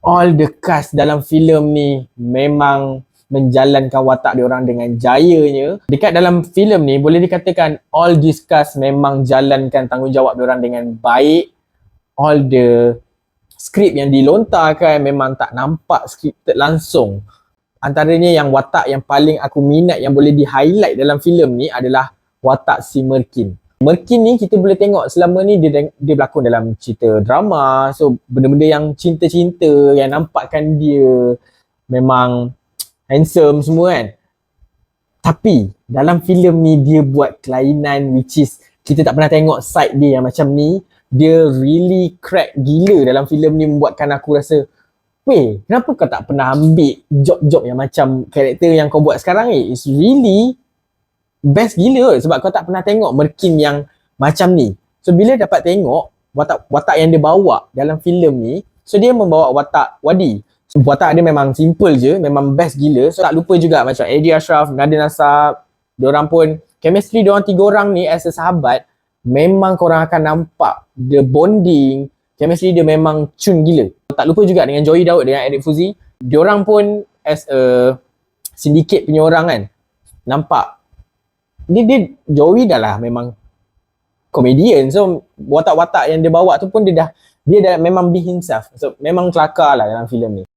all the cast dalam filem ni memang menjalankan watak dia orang dengan jayanya. Dekat dalam filem ni boleh dikatakan all this cast memang jalankan tanggungjawab dia orang dengan baik. All the skrip yang dilontarkan memang tak nampak scripted langsung. Antaranya yang watak yang paling aku minat yang boleh di-highlight dalam filem ni adalah watak si Merkin. Merkin ni kita boleh tengok selama ni dia dia berlakon dalam cerita drama. So benda-benda yang cinta-cinta yang nampakkan dia memang handsome semua kan. Tapi dalam filem ni dia buat kelainan which is kita tak pernah tengok side dia yang macam ni. Dia really crack gila dalam filem ni membuatkan aku rasa Weh, kenapa kau tak pernah ambil job-job yang macam karakter yang kau buat sekarang ni? It's really best gila sebab kau tak pernah tengok Merkin yang macam ni. So bila dapat tengok watak watak yang dia bawa dalam filem ni, so dia membawa watak Wadi. So watak dia memang simple je, memang best gila. So tak lupa juga macam Eddie Ashraf, Nadia Nasab, diorang pun chemistry diorang tiga orang ni as a sahabat memang korang akan nampak the bonding, chemistry dia memang cun gila. Tak lupa juga dengan Joey Daud dengan Eric Fuzi, diorang pun as a syndicate punya orang kan nampak dia dia Joey dah lah memang comedian. So watak-watak yang dia bawa tu pun dia dah dia dah memang be himself. So memang kelakar lah dalam filem ni